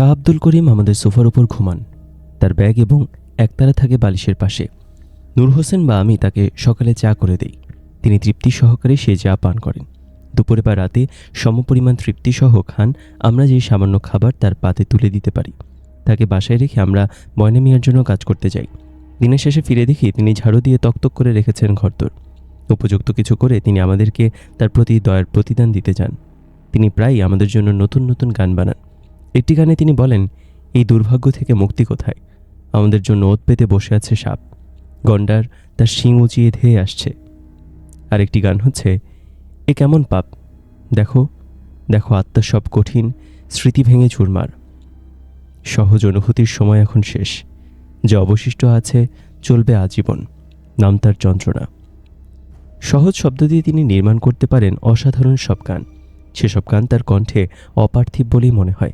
শাহ আব্দুল করিম আমাদের সোফার উপর ঘুমান। তার ব্যাগ এবং একতারা থাকে বালিশের পাশে। নূর হোসেন বা আমি তাকে সকালে চা করে দেই। তিনি তৃপ্তি সহকারে সে চা পান করেন। দুপুরে বা রাতে সমপরিমাণ তৃপ্তি সহ খান, আমরা যে সামান্য খাবার তার পাতে তুলে দিতে পারি। তাকে বাসায় রেখে আমরা ময়না মিয়ার জন্য কাজ করতে যাই। দিনের শেষে ফিরে দেখি তিনি ঝাড়ু দিয়ে তকতক করে রেখেছেন ঘরদোর। উপযুক্ত কিছু করে তিনি আমাদেরকে তার প্রতি দয়ার প্রতিদান দিতে চান। তিনি প্রায়ই আমাদের জন্য নতুন নতুন গান বানান। একটি গানে তিনি বলেন, এই দুর্ভাগ্য থেকে মুক্তি কোথায়? আমাদের জন্য ওত পেতে বসে আছে সাপ। গন্ডার তার শিং উঁচিয়ে ধেয়ে আসছে। আরেকটি গান হচ্ছে, এ কেমন পাপ? দেখো দেখো আত্মা সব কঠিন, স্মৃতি ভেঙে চুরমার সহজ অনুভূতির সময় এখন শেষ। যে অবশিষ্ট আছে চলবে আজীবন। নাম তার যন্ত্রণা। সহজ শব্দ দিয়ে তিনি নির্মাণ করতে পারেন অসাধারণ সব গান। সেসব গান তার কণ্ঠে অপার্থিব বলেই মনে হয়।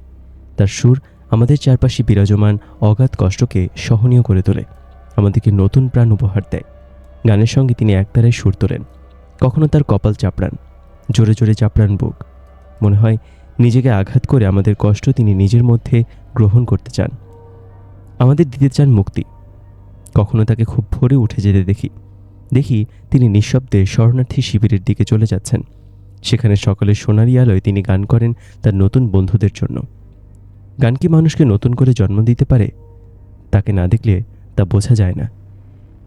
তার সুর আমাদের চারপাশে বিরাজমান অগাধ কষ্টকে সহনীয় করে তোলে, আমাদেরকে নতুন প্রাণ উপহার দেয়। গানের সঙ্গে তিনি একতারায় সুর তোলেন। কখনো তার কপাল চাপড়ান, জোরে জোরে চাপড়ান বুক। মনে হয় নিজেকে আঘাত করে আমাদের কষ্ট তিনি নিজের মধ্যে গ্রহণ করতে চান। আমাদের দিতে চান মুক্তি। কখনো তাকে খুব ভোরে উঠে যেতে দেখি। দেখি তিনি নিঃশব্দে শরণার্থী শিবিরের দিকে চলে যাচ্ছেন। সেখানে সকালের সোনারি আলোয় তিনি গান করেন তার নতুন বন্ধুদের জন্য। গান কি মানুষকে নতুন করে জন্ম দিতে পারে? তাকে না দেখলে তা বোঝা যায় না।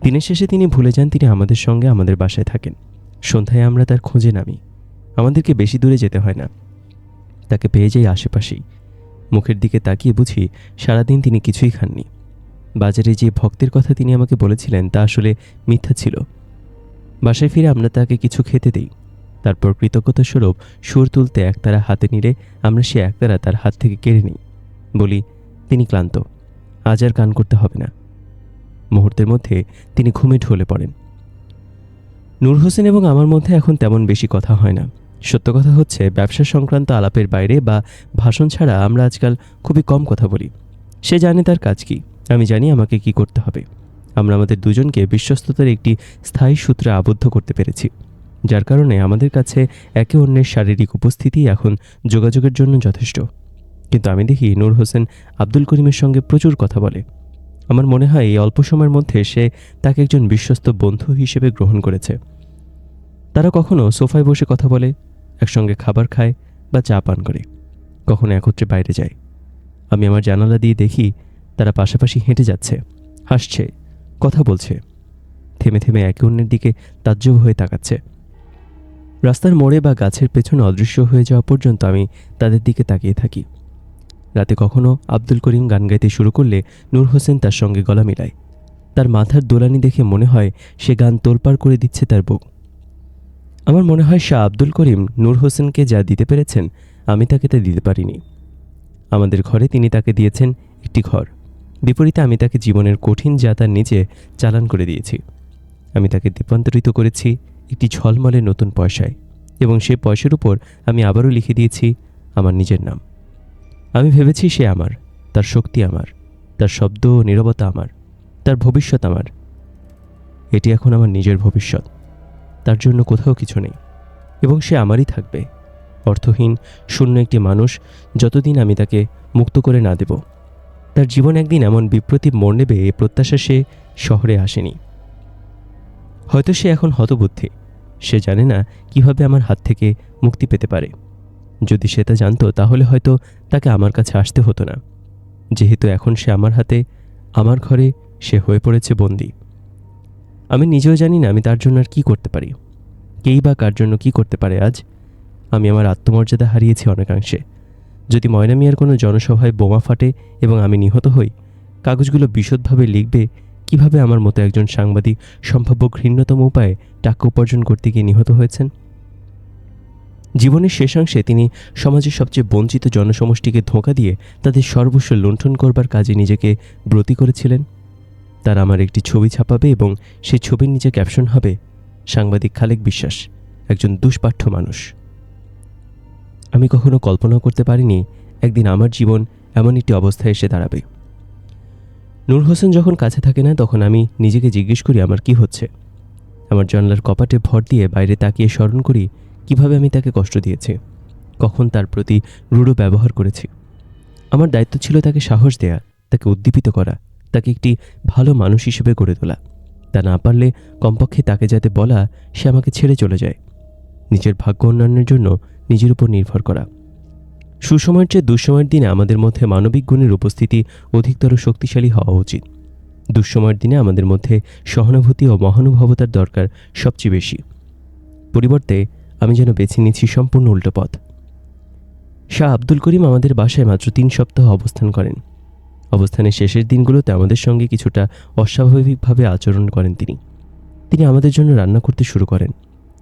দিনের শেষে তিনি ভুলে যান তিনি আমাদের সঙ্গে আমাদের বাসায় থাকেন। সন্ধ্যায় আমরা তার খোঁজে নামি। আমাদেরকে বেশি দূরে যেতে হয় না। তাকে পেয়ে যাই আশেপাশেই। মুখের দিকে তাকিয়ে বুঝি সারাদিন তিনি কিছুই খাননি। বাজারে যে ভক্তের কথা তিনি আমাকে বলেছিলেন তা আসলে মিথ্যা ছিল। বাসায় ফিরে আমরা তাকে কিছু খেতে দিই। তারপর কৃতজ্ঞতা স্বরূপ সুর তুলতে একতারা হাতে নিলে আমরা সে একতারা তার হাত থেকে কেড়ে নিই। বলি, তিনি ক্লান্ত। আজ আর কান করতে হবে না। মুহূর্তের মধ্যে তিনি ঘুমে ঢলে পড়েন। নূর হোসেন এবং আমার মধ্যে এখন তেমন বেশি কথা হয় না। সত্য কথা হচ্ছে, ব্যবসা সংক্রান্ত আলাপের বাইরে বা ভাষণ ছাড়া আমরা আজকাল খুবই কম কথা বলি। সে জানে তার কাজ কি। আমি জানি আমাকে কি করতে হবে। আমরা আমাদের দুজনকে বিশ্বস্ততার একটি স্থায়ী সূত্রে আবদ্ধ করতে পেরেছি। যার কারণে আমাদের কাছে একে অন্যের শারীরিক উপস্থিতি এখন যোগাযোগের জন্য যথেষ্ট। কিন্তু আমি দেখি নূর হোসেন আব্দুল করিমের সঙ্গে প্রচুর কথা বলে। আমার মনে হয় এই অল্প সময়ের মধ্যে সে তাকে একজন বিশ্বস্ত বন্ধু হিসেবে গ্রহণ করেছে। তারা কখনো সোফায় বসে কথা বলে, একসঙ্গে খাবার খায় বা চা পান করে, কখনো একত্রে বাইরে যায়। আমি আমার জানালা দিয়ে দেখি তারা পাশাপাশি হেঁটে যাচ্ছে, হাসছে, কথা বলছে, থেমে থেমে একে অন্যের দিকে তাজ্জব হয়ে তাকাচ্ছে। রাস্তার মোড়ে বা গাছের পেছনে অদৃশ্য হয়ে যাওয়া পর্যন্ত আমি তাদের দিকে তাকিয়ে থাকি। রাতে কখনো আব্দুল করিম গান গাইতে শুরু করলে নূর হোসেন তার সঙ্গে গলা মিলায়। তার মাথার দোলানি দেখে মনে হয় সে গান তোলপাড় করে দিচ্ছে তার বুক। আমার মনে হয় শাহ আব্দুল করিম নূর হোসেনকে যা দিতে পেরেছেন, আমি তাকে তা দিতে পারিনি। আমাদের ঘরে তিনি তাকে দিয়েছেন একটি ঘর। বিপরীতে আমি তাকে জীবনের কঠিন যাতার নিচে চালান করে দিয়েছি। আমি তাকে দীপান্তরিত করেছি একটি ঝলমলে নতুন পয়সায় এবং সে পয়সার উপর আমি আবারও লিখে দিয়েছি আমার নিজের নাম। আমি ভেবেছি সে আমার, তার শক্তি আমার, তার শব্দ নীরবতা আমার, তার ভবিষ্যৎ আমার। এটি এখন আমার নিজের ভবিষ্যৎ। তার জন্য কোথাও কিছু নেই। এবং সে আমারই থাকবে। অর্থহীন, শূন্য একটি মানুষ যতদিন আমি তাকে মুক্ত করে না দেব। তার জীবন একদিন এমন বিপ্রতীপ মোড় নেবে এ প্রত্যাশা সে শহরে আসেনি। হয়তো সে এখন হতবুদ্ধি। সে জানে না কীভাবে আমার হাত থেকে মুক্তি পেতে পারে। যদি সে তা জানতো, তাহলে হয়তো তাকে আমার কাছে আসতে হতো না। যেহেতু এখন সে আমার হাতে, আমার ঘরে সে হয়ে পড়েছে বন্দি। আমি নিজেও জানি না আমি তার জন্য আর কী করতে পারি। কেই বা কার জন্য কী করতে পারে আজ, আমি আমার আত্মমর্যাদা হারিয়েছি অনেকাংশে। যদি ময়না মিয়ার কোনো জনসভায় বোমা ফাটে এবং আমি নিহত হই, কাগজগুলো বিশদভাবে লিখবে, কীভাবে আমার মতো একজন সাংবাদিক সম্ভাব্য ঘৃণ্যতম উপায়ে টাকা উপার্জন করতে গিয়ে নিহত হয়েছেন? জীবনের শেষাংশে তিনি সমাজের সবচেয়ে বঞ্চিত জনসমষ্টিকে ধোঁকা দিয়ে তাদের সর্বস্ব লুণ্ঠন করবার কাজে নিজেকে ব্রতী করেছিলেন। তার আমার একটি ছবি ছাপাবে এবং সেই ছবির নিচে ক্যাপশন হবে, সাংবাদিক খালেক বিশ্বাস, একজন দুষ্পাঠ্য মানুষ। আমি কখনো কল্পনা করতে পারিনি একদিন আমার জীবন এমন একটি অবস্থায় এসে দাঁড়াবে। নূর হোসেন যখন কাছে থাকে না, তখন আমি নিজেকে জিজ্ঞেস করি, আমার কি হচ্ছে? আমার জানলার কপাটে ভর দিয়ে বাইরে তাকিয়ে স্মরণ করি কীভাবে আমি তাকে কষ্ট দিয়েছি? কখন তার প্রতি রূঢ় ব্যবহার করেছি? আমার দায়িত্ব ছিল তাকে সাহস দেয়া, তাকে উদ্দীপিত করা, তাকে একটি ভালো মানুষ হিসেবে গড়ে তোলা। তা না পারলে কমপক্ষে তাকে যাতে বলা, সে আমাকে ছেড়ে চলে যায়। নিজের ভাগ্য উন্নয়নের জন্য নিজের উপর নির্ভর করা। সুসময়ের চেয়ে দুঃসময়ের দিনে আমাদের মধ্যে মানবিক গুণের উপস্থিতি অধিকতর শক্তিশালী হওয়া উচিত। দুঃসময়ের দিনে আমাদের মধ্যে সহানুভূতি ও মহানুভবতার দরকার সবচেয়ে বেশি। পরিবর্তে আমি যেন বেছে নিয়েছি সম্পূর্ণ উল্টো পথ। শাহ আব্দুল করিম আমাদের বাসায় মাত্র তিন সপ্তাহ অবস্থান করেন। অবস্থানের শেষের দিনগুলোতে আমাদের সঙ্গে কিছুটা অস্বাভাবিকভাবে আচরণ করেন তিনি। তিনি আমাদের জন্য রান্না করতে শুরু করেন।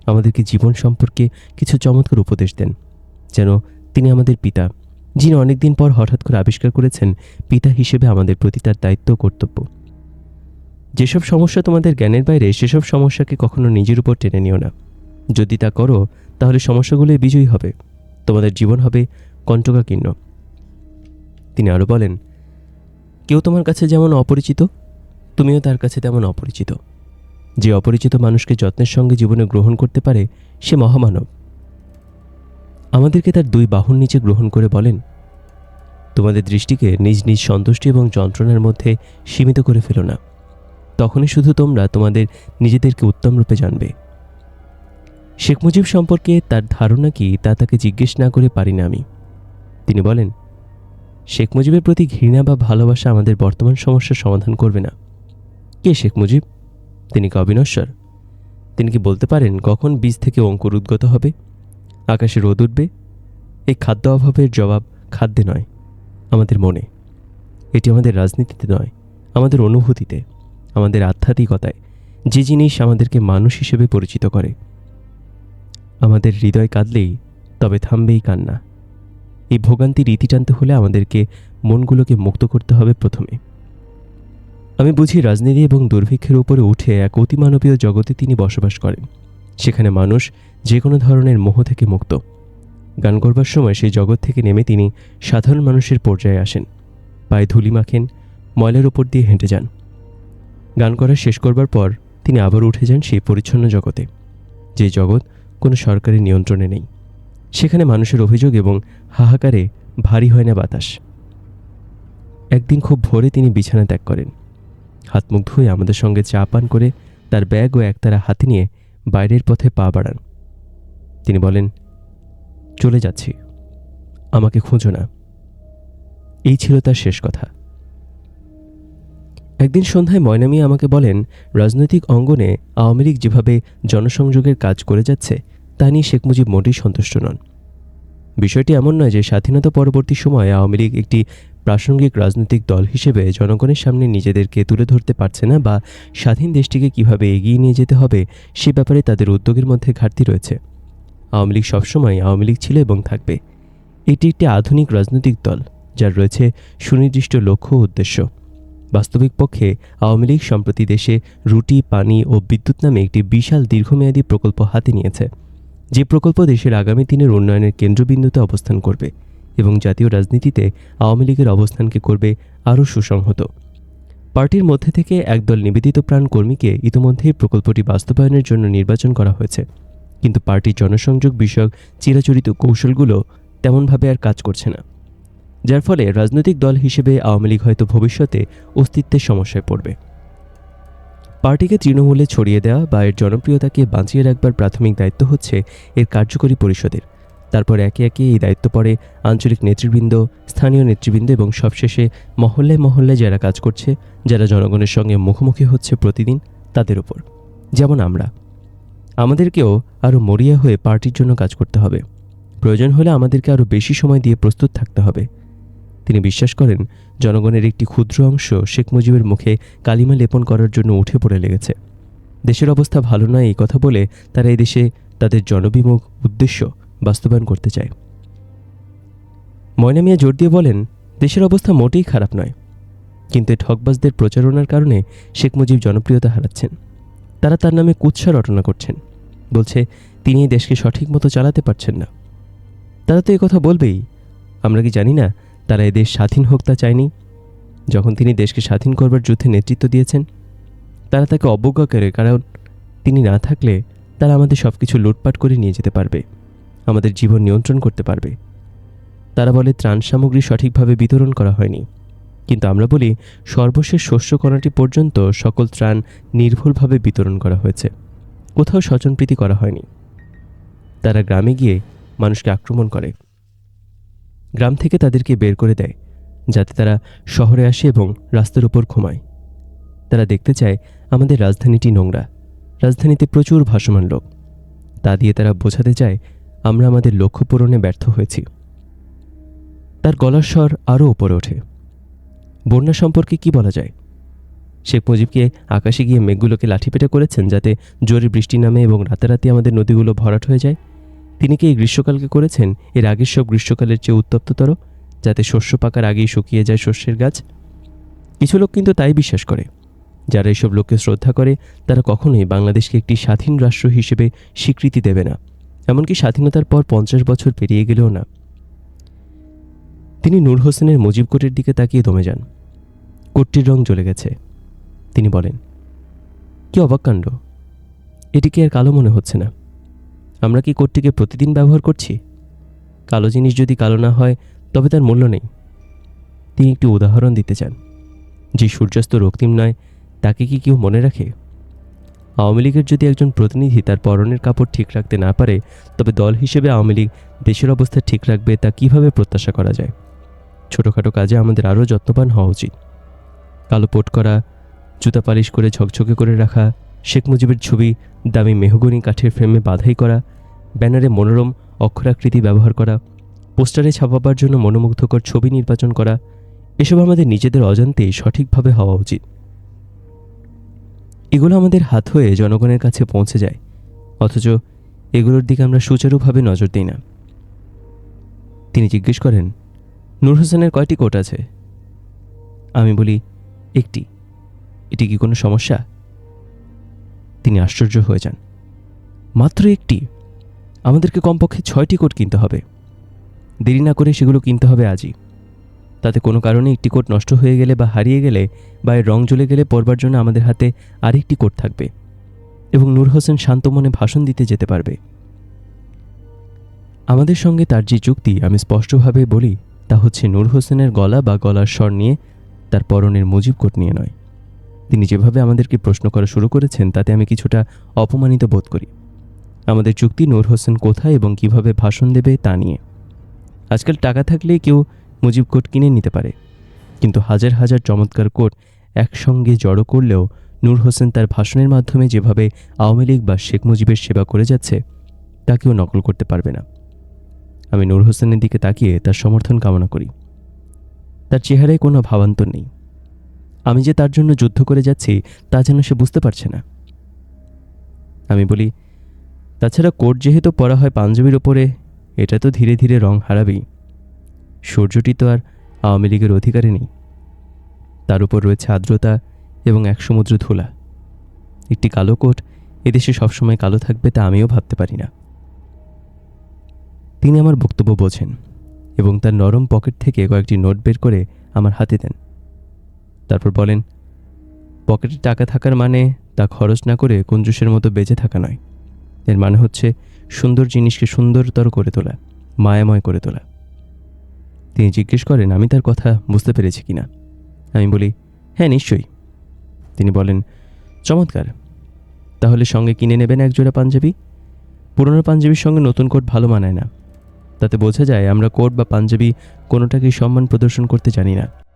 আমাদেরকে জীবন সম্পর্কে কিছু চমৎকার উপদেশ দেন। যেন তিনি আমাদের পিতা, যিনি অনেকদিন পর হঠাৎ করে আবিষ্কার করেছেন, পিতা হিসেবে আমাদের প্রতি তার দায়িত্ব কর্তব্য। যেসব সমস্যা তোমাদের জ্ঞানের বাইরে, সেসব সমস্যাকে কখনো নিজের উপর টেনে নিও না। যদি তা করো, তাহলে সমস্যাগুলোই বিজয়ী হবে। তোমাদের জীবন হবে কণ্টকাকীর্ণ। তিনি আরও বলেন, কেউ তোমার কাছে যেমন অপরিচিত, তুমিও তার কাছে তেমন অপরিচিত। যে অপরিচিত মানুষকে যত্নের সঙ্গে জীবনে গ্রহণ করতে পারে, সে মহামানব। আমাদেরকে তার দুই বাহুর নিচে গ্রহণ করে বলেন, তোমাদের দৃষ্টিকে নিজ নিজ সন্তুষ্টি এবং যন্ত্রণার মধ্যে সীমিত করে ফেলো না। তখনই শুধু তোমরা তোমাদের নিজেদেরকে উত্তম রূপে জানবে। শেখ মুজিব সম্পর্কে তার ধারণা কি তা তাকে জিজ্ঞেস না করে পারি না আমি। তিনি বলেন, শেখ মুজিবের প্রতি ঘৃণা বা ভালোবাসা আমাদের বর্তমান সমস্যার সমাধান করবে না। কে শেখ মুজিব? তিনি কি অবিনশ্বর? তিনি কি বলতে পারেন কখন বীজ থেকে অঙ্কুর উদ্গত হবে? আকাশে রোদ উঠবে? এই খাদ্য অভাবের জবাব খাদ্যে নয়, আমাদের মনে। এটি আমাদের রাজনীতিতে নয়, আমাদের অনুভূতিতে, আমাদের আধ্যাত্মিকতায়। যে জিনিস আমাদেরকে মানুষ হিসেবে পরিচিত করে আমাদের হৃদয় কাঁদলেই তবে থামবেই কান্না। এই ভোগান্তির রীতি টানতে হলে আমাদেরকে মনগুলোকে মুক্ত করতে হবে প্রথমে। আমি বুঝি রাজনীতি এবং দুর্ভিক্ষের উপরে উঠে এক অতিমানবীয় জগতে তিনি বসবাস করেন। সেখানে মানুষ যে কোনো ধরনের মোহ থেকে মুক্ত। গান করবার সময় সেই জগৎ থেকে নেমে তিনি সাধারণ মানুষের পর্যায়ে আসেন। পায়ে ধুলি মাখেন, ময়লার উপর দিয়ে হেঁটে যান। গান করা শেষ করবার পর তিনি আবার উঠে যান সেই পরিচ্ছন্ন জগতে। যে জগৎ কোনো সরকারি নিয়ন্ত্রণে নেই। সেখানে মানুষের অভিযোগ এবং হাহাকারে ভারী হয় না বাতাস। একদিন খুব ভোরে তিনি বিছানা ত্যাগ করেন। হাত মুখ ধুয়ে আমাদের সঙ্গে চা পান করে তার ব্যাগ ও একতারা হাতে নিয়ে বাইরের পথে পা বাড়ান। তিনি বলেন, চলে যাচ্ছি। আমাকে খোঁজো না। এই ছিল তার শেষ কথা। একদিন সন্ধ্যায় ময়নামি আমাকে বলেন, রাজনৈতিক অঙ্গনে আওয়ামী লীগ যেভাবে জনসংযোগের কাজ করে যাচ্ছে, তা নিয়ে শেখ মুজিব মোটেই সন্তুষ্ট নন। বিষয়টি এমন নয় যে স্বাধীনতা পরবর্তী সময়ে আওয়ামী লীগ একটি প্রাসঙ্গিক রাজনৈতিক দল হিসেবে জনগণের সামনে নিজেদেরকে তুলে ধরতে পারছে না বা স্বাধীন দেশটিকে কীভাবে এগিয়ে নিয়ে যেতে হবে, সে ব্যাপারে তাদের উদ্যোগের মধ্যে ঘাটতি রয়েছে। আওয়ামী লীগ সবসময় আওয়ামী লীগ ছিল এবং থাকবে। এটি একটি আধুনিক রাজনৈতিক দল, যার রয়েছে সুনির্দিষ্ট লক্ষ্য উদ্দেশ্য। বাস্তবিক পক্ষে আওয়ামী লীগ সম্প্রতি দেশে রুটি, পানি ও বিদ্যুৎ নামে একটি বিশাল দীর্ঘমেয়াদী প্রকল্প হাতে নিয়েছে। যে প্রকল্প দেশের আগামী দিনের উন্নয়নের কেন্দ্রবিন্দুতে অবস্থান করবে এবং জাতীয় রাজনীতিতে আওয়ামী লীগের অবস্থানকে করবে আরও সুসংহত। পার্টির মধ্যে থেকে একদল নিবেদিত প্রাণ কর্মীকে ইতিমধ্যেই প্রকল্পটি বাস্তবায়নের জন্য নির্বাচন করা হয়েছে। কিন্তু পার্টির জনসংযোগ বিষয়ক চিরাচরিত কৌশলগুলো তেমনভাবে আর কাজ করছে না। যার ফলে রাজনৈতিক দল হিসেবে আওয়ামী লীগ হয়তো ভবিষ্যতে অস্তিত্বের সমস্যায় পড়বে। পার্টিকে তৃণমূলে ছড়িয়ে দেওয়া বা এর জনপ্রিয়তাকে বাঁচিয়ে রাখবার প্রাথমিক দায়িত্ব হচ্ছে এর কার্যকরী পরিষদের। তারপর একে একে এই দায়িত্ব পড়ে আঞ্চলিক নেতৃবৃন্দ, স্থানীয় নেতৃবৃন্দ এবং সবশেষে মহল্লায় মহল্লায় যারা কাজ করছে, যারা জনগণের সঙ্গে মুখোমুখি হচ্ছে প্রতিদিন, তাদের উপর। যেমন আমরা। আমাদেরকেও আরও মরিয়া হয়ে পার্টির জন্য কাজ করতে হবে। প্রয়োজন হলে আমাদেরকে আরও বেশি সময় দিয়ে প্রস্তুত থাকতে হবে। তিনি বিশ্বাস করেন, জনগণের একটি ক্ষুদ্র অংশ শেখ মুজিবের মুখে কালিমা লেপন করার জন্য উঠে পড়ে লেগেছে। দেশের অবস্থা ভালো নয় এই কথা বলে তারা এই দেশে তাদের জনবিমুখ উদ্দেশ্য বাস্তবায়ন করতে চায়। ময়না মিয়া জোর দিয়ে বলেন, দেশের অবস্থা মোটেই খারাপ নয়। কিন্তু ঠকবাজদের প্রচারণার কারণে শেখ মুজিব জনপ্রিয়তা হারাচ্ছেন। তারা তার নামে কুৎসা রটনা করছেন। বলছে, তিনি দেশকে সঠিক মতো চালাতে পারছেন না। তারা তো কথা বলবেই। আমরা কি জানি না তারা এ দেশ স্বাধীন হোক তা চায়নি। যখন তিনি দেশকে স্বাধীন করবার যুদ্ধে নেতৃত্ব দিয়েছেন, তারা তাকে অবজ্ঞা করে, কারণ তিনি না থাকলে তারা আমাদের সব কিছু লুটপাট করে নিয়ে যেতে পারবে, আমাদের জীবন নিয়ন্ত্রণ করতে পারবে। তারা বলে, ত্রাণ সামগ্রী সঠিকভাবে বিতরণ করা হয়নি। কিন্তু আমরা বলি, সর্বশেষ শস্য কণাটি পর্যন্ত সকল ত্রাণ নির্ভুলভাবে বিতরণ করা হয়েছে। কোথাও স্বজনপ্রীতি করা হয়নি। তারা গ্রামে গিয়ে মানুষকে আক্রমণ করে। গ্রাম থেকে তাদেরকে বের করে দেয়, যাতে তারা শহরে আসে এবং রাস্তার উপর ঘুমায়। তারা দেখতে চায় আমাদের রাজধানীটি নোংরা। রাজধানীতে প্রচুর ভাসমান লোক। তা দিয়ে তারা বোঝাতে চায়, আমরা আমাদের লক্ষ্য পূরণে ব্যর্থ হয়েছি। তার গলার স্বর আরও ওপরে ওঠে। বন্যা সম্পর্কে কি বলা যায়? শেখ মুজিবকে আকাশে গিয়ে মেঘগুলোকে লাঠিপেটা করেছেন যাতে জোরে বৃষ্টি নামে এবং রাতারাতি আমাদের নদীগুলো ভরাট হয়ে যায়? তিনি কি এই গ্রীষ্মকালকে করেছেন? এর আগের সব গ্রীষ্মকালের চেয়ে উত্তপ্ততর, যাতে শস্য পাকার আগেই শুকিয়ে যায় শস্যের গাছ? কিছু লোক কিন্তু তাই বিশ্বাস করে। যারা এইসব লোককে শ্রদ্ধা করে, তারা কখনোই বাংলাদেশকে একটি স্বাধীন রাষ্ট্র হিসেবে স্বীকৃতি দেবে না। এমনকি স্বাধীনতার পর পঞ্চাশ বছর পেরিয়ে গেলেও না। তিনি নূর হোসেনের মুজিব কোটের দিকে তাকিয়ে দমে যান। কোটটির রং জ্বলে গেছে। তিনি বলেন, কি অবাক কাণ্ড। এটিকে আর কালো মনে হচ্ছে না? আমরা কি কোটটিকে প্রতিদিন ব্যবহার করছি? কালো জিনিস যদি কালো না হয়, তবে তার মূল্য নেই। তিনি একটি উদাহরণ দিতে চান, যে সূর্যাস্ত রক্তিম নয়, তাকে কি কেউ মনে রাখে? আওয়ামী লীগের যদি একজন প্রতিনিধি তার পরনের কাপড় ঠিক রাখতে না পারে, তবে দল হিসেবে আওয়ামী লীগ দেশের অবস্থা ঠিক রাখবে তা কীভাবে প্রত্যাশা করা যায়? ছোটোখাটো কাজে আমাদের আরও যত্নবান হওয়া উচিত। কালো পোট করা, জুতা পালিশ করে ঝকঝকে করে রাখা শেখ মুজিবের ছবি দামি মেহগনি কাঠের ফ্রেমে বাধাই করা, ব্যানারে মনোরম অক্ষরাকৃতি ব্যবহার করা, পোস্টারে ছাপাবার জন্য মনোমুগ্ধকর ছবি নির্বাচন করা, এসব আমাদের নিজেদের অজান্তেই সঠিকভাবে হওয়া উচিত। এগুলো আমাদের হাত হয়ে জনগণের কাছে পৌঁছে যায়, অথচ এগুলোর দিকে আমরা সুচারুভাবে নজর দিই না। তিনি জিজ্ঞেস করেন, নূর হোসেনের কয়টি কোট আছে? আমি বলি, একটি। এটি কি কোনো সমস্যা? তিনি আশ্চর্য হয়ে যান। মাত্র একটি। আমাদেরকে কমপক্ষে ছয়টি কোট কিনতে হবে। দেরি না করে সেগুলো কিনতে হবে আজই। তাতে কোনো কারণে একটি কোট নষ্ট হয়ে গেলে বা হারিয়ে গেলে বা এর রং জ্বলে গেলে পরবার জন্য আমাদের হাতে আরেকটি কোট থাকবে এবং নূর হোসেন শান্ত মনে ভাষণ দিতে যেতে পারবে। আমাদের সঙ্গে তার যে চুক্তি আমি স্পষ্টভাবে বলি তা হচ্ছে নূর হোসেনের গলা বা গলার স্বর নিয়ে তার পরনের মুজিব কোট নিয়ে নয়। তিনি যেভাবে আমাদেরকে প্রশ্ন করা শুরু করেছেন, তাতে আমি কিছুটা অপমানিত বোধ করি। আমাদের চুক্তি নূর হোসেন কোথায় এবং কীভাবে ভাষণ দেবে তা নিয়ে। আজকাল টাকা থাকলেই কেউ মুজিব কোট কিনে নিতে পারে। কিন্তু হাজার হাজার চমৎকার কোট একসঙ্গে জড়ো করলেও নূর হোসেন তার ভাষণের মাধ্যমে যেভাবে আওয়ামী লীগ বা শেখ মুজিবের সেবা করে যাচ্ছে, তা কেউ নকল করতে পারবে না। আমি নূর হোসেনের দিকে তাকিয়ে তার সমর্থন কামনা করি। তার চেহারায় কোনো ভাবান্তর নেই। আমি যে তার জন্য যুদ্ধ করে যাচ্ছি, তা যেন সে বুঝতে পারছে না। আমি বলি, তাছাড়া কোট যেহেতু পরা হয় পাঞ্জাবির ওপরে এটা তো ধীরে ধীরে রং হারাবেই। সূর্যটি তো আর আওয়ামী লীগের অধিকারে নেই। তার উপর রয়েছে আর্দ্রতা এবং এক সমুদ্র ধুলা। একটি কালো কোট এদেশে সবসময় কালো থাকবে তা আমিও ভাবতে পারি না। তিনি আমার বক্তব্য বোঝেন এবং তার নরম পকেট থেকে কয়েকটি নোট বের করে আমার হাতে দেন। তারপর বলেন, পকেটে টাকা থাকার মানে তা খরচ না করে কুঞ্জুসের মতো বেঁচে থাকা নয়। এর মানে হচ্ছে সুন্দর জিনিসকে সুন্দরতর করে তোলা, মায়াময় করে তোলা। তিনি জিজ্ঞেস করেন, আমি তার কথা বুঝতে পেরেছি কি না? আমি বলি হ্যাঁ নিশ্চয়ই। তিনি বলেন, চমৎকার। তাহলে সঙ্গে কিনে নেবেন এক জোড়া পাঞ্জাবি? পুরনো পাঞ্জাবির সঙ্গে নতুন কোট ভালো মানায় না। তাতে বোঝা যায় আমরা কোট বা পাঞ্জাবি কোনোটাকেই সম্মান প্রদর্শন করতে জানি না।